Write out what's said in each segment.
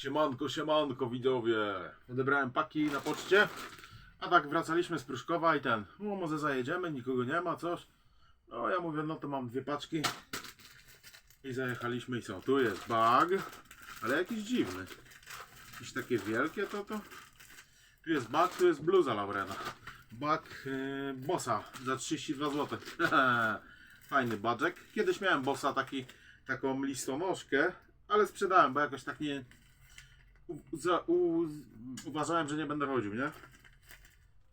Siemanko, siemanko widzowie. Odebrałem paki na poczcie. A tak wracaliśmy z Pruszkowa i ten. No może zajedziemy, nikogo nie ma, coś. No ja mówię, no to mam dwie paczki. I zajechaliśmy i co? Tu jest bag. Ale jakiś dziwny. Jakieś takie wielkie to to. Tu jest bag, tu jest bluza Laurena. Bag yy, Bossa za 32 zł. Fajny badżek. Kiedyś miałem Bossa taki, taką listonoszkę, ale sprzedałem, bo jakoś tak nie... U, za, u, uważałem, że nie będę chodził, nie?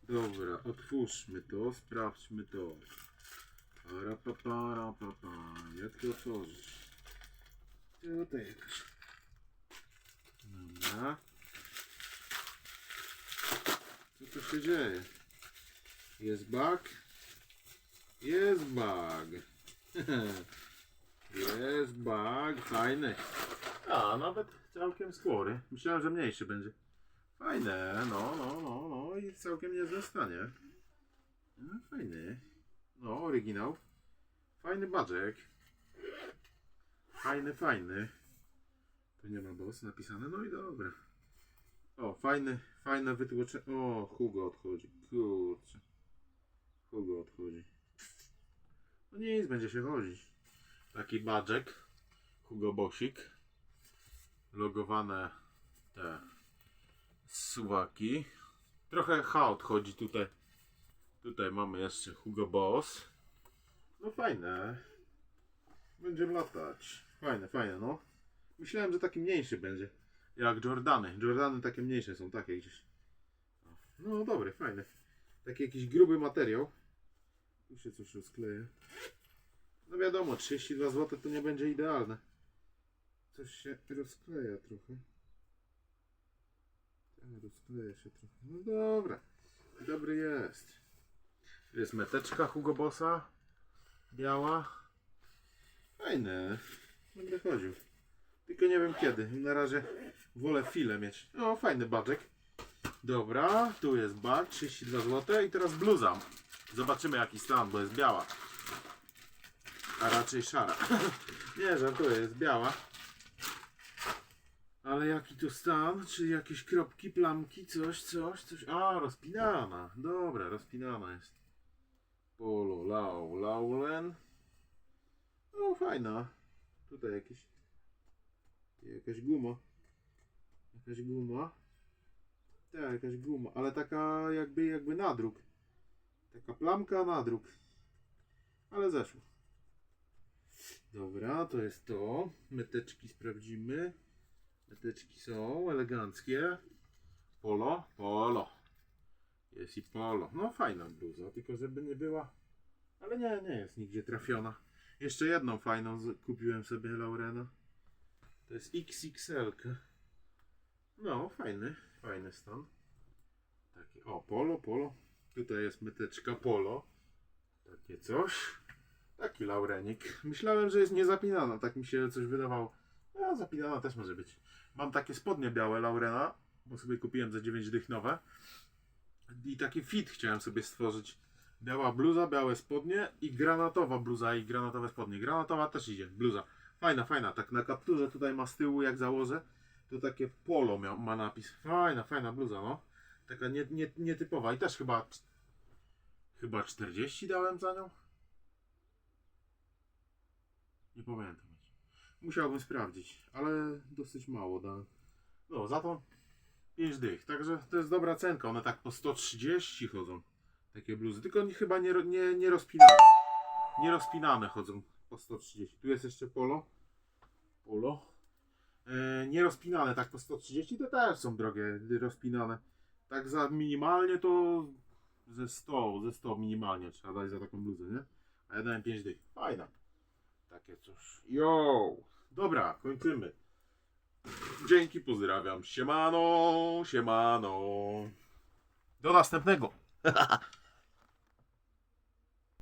Dobra, otwórzmy to, sprawdźmy to. Para, pa, para, pa, pa. Jak to otworzyć? Tutaj jakoś. Dobra. Co tu się dzieje? Jest bug? Jest bug. Jest bug, fajny. A, nawet całkiem spory. Myślałem, że mniejszy będzie. Fajne, no, no, no, no i całkiem niezłym stanie. No, fajny. No, oryginał. Fajny badżek. Fajny, fajny. Tu nie ma boss napisane, no i dobra. O, fajny, fajne wytłoczenie. O, Hugo odchodzi. Kurczę. Hugo odchodzi. No nic, będzie się chodzić. Taki badżek. Hugo Bosik. Logowane te suwaki. Trochę H odchodzi tutaj. Tutaj mamy jeszcze Hugo Boss. No fajne. Będziemy latać. Fajne, fajne, no. Myślałem, że taki mniejszy będzie. Jak Jordany. Jordany takie mniejsze są, takie gdzieś. No dobry, fajny. Taki jakiś gruby materiał. Tu się coś rozkleja. No wiadomo, 32 zł to nie będzie idealne. Coś się rozkleja trochę. Tak, rozkleja się trochę. No dobra. Dobry jest. Tu Jest meteczka Hugo Bossa. Biała. Fajne. Będę chodził. Tylko nie wiem kiedy. Na razie wolę filę mieć. O, fajny badżek. Dobra, tu jest bag, 32 zł i teraz bluza. Zobaczymy jaki stan, bo jest biała. A raczej szara. nie, żartuję, jest biała. Ale jaki tu stan? Czy jakieś kropki, plamki, coś, coś, coś? A, rozpinana. Dobra, rozpinana jest. Polo, lau, laulen. No, fajna. Tutaj jakieś Jakaś guma. Jakaś guma. Tak, jakaś guma, ale taka jakby jakby nadruk. Taka plamka nadruk. Ale zeszło. Dobra, to jest to. Meteczki sprawdzimy. Meteczki są eleganckie. Polo, polo. Jest i polo. No fajna bluza, tylko żeby nie była. Ale nie, nie jest nigdzie trafiona. Jeszcze jedną fajną kupiłem sobie Laurena. To jest XXL. No, fajny, fajny stan. Taki, o, polo, polo. Tutaj jest myteczka polo. Takie coś. Taki laurenik. Myślałem, że jest niezapinana, tak mi się coś wydawało. A, zapinana też może być. Mam takie spodnie białe Laurena, bo sobie kupiłem za 9 dych nowe. I taki fit chciałem sobie stworzyć. Biała bluza, białe spodnie i granatowa bluza i granatowe spodnie. Granatowa też idzie, bluza. Fajna, fajna. Tak na kapturze tutaj ma z tyłu, jak założę, to takie polo mia, ma napis. Fajna, fajna bluza, no. Taka nie, nie, nietypowa. I też chyba chyba 40 dałem za nią. Nie pamiętam. Musiałbym sprawdzić, ale dosyć mało dałem. No, za to 5 dych. Także to jest dobra cenka. One tak po 130 chodzą. Takie bluzy. Tylko nie- chyba nie, nie, nie rozpinane. Nie rozpinane chodzą po 130. Tu jest jeszcze polo. Polo. E, nie rozpinane tak po 130 to też są drogie rozpinane. Tak za minimalnie to ze 100, ze 100 minimalnie trzeba dać za taką bluzę, nie? A ja dałem 5 dych. Fajna. Takie coś. Yo! Dobra, kończymy. Dzięki, pozdrawiam. Siemano, siemano. Do następnego.